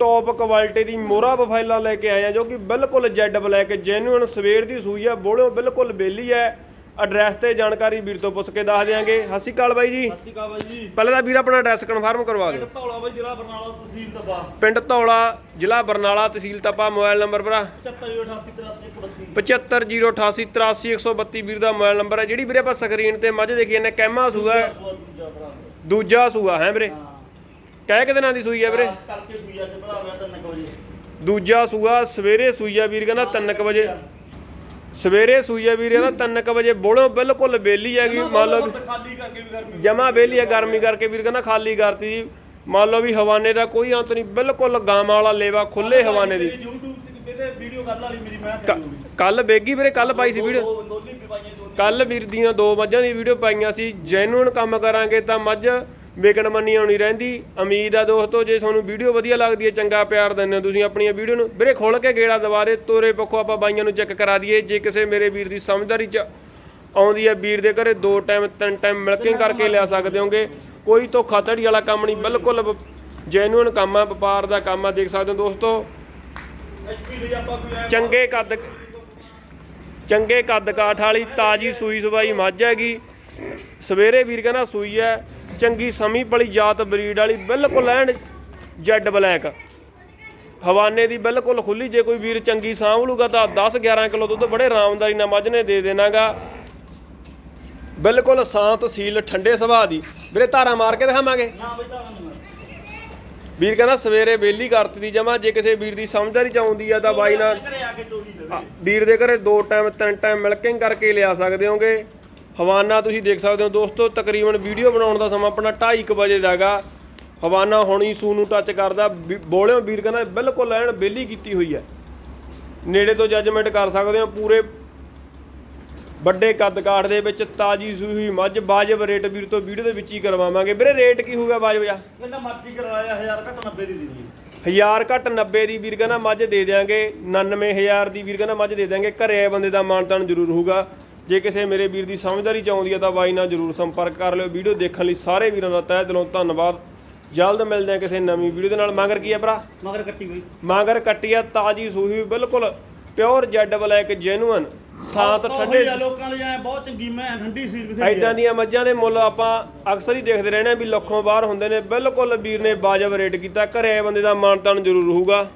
Top quality ਦੀ ਮੋਹਰਾ ਪ੍ਰੋਫਾਈਲਾਂ ਲੈ ਕੇ ਆਏ ਆ ਜੋ ਕਿ ਬਿਲਕੁਲ ਜੈਡ ਬਲੈਕ ਜੈਨੂਇਨ ਸਵੇਰ ਦੀ ਸੂਈ ਆ ਬੋਲਿਓ ਬਿਲਕੁਲ ਬੇਲੀ ਹੈ ਐਡਰੈਸ ਤੇ ਜਾਣਕਾਰੀ ਵੀਰ ਤੋਂ ਪੁੱਛ ਕੇ ਦੱਸ ਦਿਆਂਗੇ। ਸਤਿ ਸ਼੍ਰੀ ਅਕਾਲ ਬਾਈ ਜੀ। ਸਤਿ ਸ਼੍ਰੀ ਅਕਾਲ ਬਾਈ ਜੀ। ਪਹਿਲਾਂ ਤਾਂ ਵੀਰ ਆਪਣਾ ਐਡਰੈਸ ਕਨਫਰਮ ਕਰਵਾ ਦਿਓ। ਪਿੰਡ ਧੌਲਾ ਬਾਈ ਜ਼ਿਲ੍ਹਾ ਬਰਨਾਲਾ ਤਹਿਸੀਲ ਤਪਾ ਪਿੰਡ ਧੌਲਾ ਜ਼ਿਲ੍ਹਾ ਬਰਨਾਲਾ ਤਹਿਸੀਲ ਤਪਾ ਮੋਬਾਈਲ ਨੰਬਰ ਭਰਾ। 7588 7508383132 ਵੀਰ ਦਾ ਮੋਬਾਈਲ ਨੰਬਰ ਹੈ ਜਿਹੜੀ ਵੀਰੇ ਆਪਾਂ ਸਕਰੀਨ ਤੇ ਮੱਝ ਦੇਖੀ ਜਾਂਦੇ ਕੈਮਾ ਸੂਆ ਦੂਜਾ ਸੂਆ ਹੈ ਵੀਰੇ? ਕਹਿ ਕਿ ਦਿਨਾਂ ਦੀ ਸੂਈ ਹੈ ਵੀਰੇ? ਕਰਕੇ ਸੂਈ ਅੱਜ ਭਰਾ ਮੈਂ ਤਾਂ ਵਜੇ। ਦੂਜਾ ਸੂਆ ਸਵੇਰੇ ਸੂਈ ਆ ਵੀਰ ਕਹਿੰਦਾ 3:00 ਵਜੇ। ਸਵੇਰੇ ਸੂਈ ਆ ਵੀਰ ਕਹਿੰਦਾ 3:00 ਵਜੇ। ਬੋਲੋਂ ਬਿਲਕੁਲ ਬੇਲੀ ਹੈਗੀ ਮੰਨ ਲਓ ਖਾਲੀ ਕਰਕੇ ਵੀ ਗਰਮੀ ਜਮਾ ਬੇਲੀ ਹੈ ਗਰਮੀ ਕਰਕੇ ਵੀਰ ਕਹਿੰਦਾ ਖਾਲੀ ਕਰਤੀ ਜੀ। ਮੰਨ ਲਓ ਵੀ ਹਵਾਨੇ ਦਾ ਕੋਈ ਅੰਤ ਨਹੀਂ ਬਿਲਕੁਲ ਗਾਵਾਂ ਵਾਲਾ ਲੇਵਾ ਖੁੱਲੇ ਹਵਾਨੇ ਦੀ। YouTube ਤੇ ਕਿਤੇ ਵੀਡੀਓ ਕਰ ਵਾਲੀ ਮੇਰੀ ਮੈਂ ਕੱਲ ਬੇਗੀ ਵੀਰੇ ਕੱਲ ਪਾਈ ਸੀ ਵੀਡੀਓ ਕੱਲ ਵੀਰ ਦੀਆਂ ਦੋ ਮੱਝਾਂ ਦੀ ਵੀਡੀਓ ਪਾਈਆਂ ਸੀ। ਜੈਨੂਨ ਕੰਮ ਕਰਾਂਗੇ ਤਾਂ ਮੱਝ ਵਿਕਣ ਆਉਣੀ ਰਹਿੰਦੀ। ਉਮੀਦ ਆ ਦੋਸਤੋ, ਜੇ ਤੁਹਾਨੂੰ ਵੀਡੀਓ ਵਧੀਆ ਲੱਗਦੀ ਹੈ, ਚੰਗਾ ਪਿਆਰ ਦਿੰਦੇ ਹੋ ਤੁਸੀਂ ਆਪਣੀਆਂ ਵੀਡੀਓ ਨੂੰ। ਵੀਰੇ ਖੋਲ ਕੇ ਗੇੜਾ ਦਵਾ ਦੇ, ਤੋਰੇ ਪੱਖੋਂ ਆਪਾਂ ਬਾਈਆਂ ਨੂੰ ਚੈੱਕ ਕਰਾ ਦਈਏ। ਜੇ ਕਿਸੇ ਮੇਰੇ ਵੀਰ ਦੀ ਸਮਝਦਾਰੀ ਚ ਆਉਂਦੀ ਹੈ, ਵੀਰ ਦੇ ਘਰੇ ਦੋ ਟਾਈਮ ਤਿੰਨ ਟਾਈਮ ਮਿਲਕਿੰਗ ਕਰਕੇ ਲਿਆ ਸਕਦੇ ਹੋਗੇ। ਕੋਈ ਧੋਖਾ ਧੜੀ ਵਾਲਾ ਕੰਮ ਨਹੀਂ, ਬਿਲਕੁਲ ਜੈਨੂਨ ਕੰਮ ਆ, ਵਪਾਰ ਦਾ ਕੰਮ ਆ, ਦੇਖ ਸਕਦੇ ਹੋ ਦੋਸਤੋ। ਚੰਗੇ ਕੱਦ ਚੰਗੇ ਕੱਦ ਕਾਠ ਵਾਲੀ ਤਾਜੀ ਸੂਈ ਸਵਾਈ ਮੱਝ ਹੈਗੀ। ਸਵੇਰੇ ਵੀਰ ਕਹਿੰਦਾ ਸੂਈ ਹੈ ਚੰਗੀ ਸਮੀ ਪਲੀ ਜਾਤ ਬਰੀਡ ਵਾਲੀ ਬਿਲਕੁਲ ਐਨ ਜੈਡ ਬਲੈਕ। ਹਵਾਨੇ ਦੀ ਬਿਲਕੁਲ ਖੁੱਲੀ ਜੇ ਕੋਈ ਵੀਰ ਚੰਗੀ ਸਾਂਭ ਲੂਗਾ ਤਾਂ 10 11 ਕਿਲੋ ਦੁੱਧ ਬੜੇ ਆਰਾਮਦਾਰੀ ਨਾਲ ਮੱਝ ਨੇ ਦੇ ਦੇਣਾਗਾ। ਬਿਲਕੁਲ ਸ਼ਾਂਤ ਸੀਲ ਠੰਡੇ ਸੁਭਾਅ ਦੀ। ਵੀਰੇ ਧਾਰਾ ਮਾਰ ਕੇ ਦਿਖਾਵਾਂਗੇ। ਵੀਰ ਕਹਿੰਦਾ ਸਵੇਰੇ ਬੇਲੀ ਕਰਤੀ ਦੀ ਜਮਾ ਜੇ ਕਿਸੇ ਵੀਰ ਦੀ ਸਮਝਦਾਰੀ ਚ ਆਉਂਦੀ ਆ ਤਾਂ ਬਾਈ ਨਾਲ ਵੀਰ ਦੇ ਘਰੇ ਦੋ ਟਾਈਮ ਤਿੰਨ ਟਾਈਮ ਮਿਲਕਿੰਗ ਕਰਕੇ ਲਿਆ ਸਕਦੇ ਹੋਗੇ। ਹਵਾਨਾ ਤੁਸੀਂ ਦੇਖ ਸਕਦੇ ਹੋ ਦੋਸਤੋ ਤਕਰੀਬਨ ਵੀਡੀਓ ਬਣਾਉਣ ਦਾ ਸਮਾਂ ਆਪਣਾ 2:30 ਵਜੇ ਦਾਗਾ ਹਵਾਨਾ ਹੁਣੀ ਸੂ ਨੂੰ ਟੱਚ ਕਰਦਾ। ਬੋਲਿਓ ਵੀਰ ਕਹਿੰਦਾ ਬਿਲਕੁਲ ਐਨ ਬੇਲੀ ਕੀਤੀ ਹੋਈ ਹੈ। ਨੇੜੇ ਤੋਂ ਜੱਜਮੈਂਟ ਕਰ ਸਕਦੇ ਹੋ ਪੂਰੇ ਵੱਡੇ ਕੱਦ ਕਾਠ ਦੇ ਵਿੱਚ ਤਾਜੀ ਸੂਈ ਹੋਈ ਮੱਝ। ਬਾਜਬ ਰੇਟ ਵੀਰ ਤੋਂ ਵੀਡੀਓ ਦੇ ਵਿੱਚ ਹੀ ਕਰਵਾਵਾਂਗੇ। ਵੀਰੇ ਰੇਟ ਕੀ ਹੋਊਗਾ ਬਾਜਬ ਜਾ ਕਹਿੰਦਾ ਮਰਜ਼ੀ ਕਰਵਾਇਆ 1000 ਘੱਟ 90 ਦੀ ਦੇ ਦੀ 1000 ਘੱਟ 90 ਦੀ ਵੀਰ ਕਹਿੰਦਾ ਮੱਝ ਦੇ ਦਿਆਂਗੇ। 99000 ਦੀ ਵੀਰ ਕਹਿੰਦਾ ਮੱਝ ਦੇ ਦਿਆਂਗੇ। ਘਰੇ ਆਏ ਬੰਦੇ ਦਾ ਮਾਨਤਾਨ ਜ਼ਰੂਰ ਹੋਊਗਾ। ਜੇ ਕਿਸੇ ਮੇਰੇ ਵੀਰ ਦੀ ਸਮਝਦਾਰੀ ਚ ਆਉਂਦੀ ਹੈ ਤਾਂ ਬਾਈ ਨਾਲ ਜ਼ਰੂਰ ਸੰਪਰਕ ਕਰ ਲਿਓ। ਵੀਡੀਓ ਦੇਖਣ ਲਈ ਸਾਰੇ ਵੀਰਾਂ ਦਾ ਤਹਿ ਦਿਲੋਂ ਧੰਨਵਾਦ। ਜਲਦ ਮਿਲਦੇ ਆ ਕਿਸੇ ਨਵੀਂ ਵੀਡੀਓ ਦੇ ਨਾਲ। ਮਗਰ ਕੀ ਹੈ ਭਰਾ? ਮਗਰ ਕੱਟੀ ਬਈ। ਮਗਰ ਕੱਟੀ ਆ ਤਾਜੀ ਸੂਹੀ ਬਿਲਕੁਲ ਪਿਓਰ ਜੈਡ ਬਲੈਕ ਜੈਨੂਅਨ ਸਾਤ ਠੰਡੇ। ਲੋਕਾਂ ਲਈ ਐ ਬਹੁਤ ਚੰਗੀ ਮੈਂ ਠੰਡੀ ਸੀ ਵੀ ਐਦਾਂ ਦੀਆਂ ਮੱਝਾਂ ਦੇ ਮੁੱਲ ਆਪਾਂ ਅਕਸਰ ਹੀ ਦੇਖਦੇ ਰਹਿੰਦੇ ਆ ਵੀ ਲੱਖੋਂ ਬਾਹਰ ਹੁੰਦੇ ਨੇ। ਬਿਲਕੁਲ ਵੀਰ ਨੇ ਬਾਜਬ ਰੇਟ ਕੀਤਾ। ਘਰੇ ਬੰਦੇ ਦਾ ਮਾਨਤਾਨ ਜ਼ਰੂਰ ਹੋਊਗਾ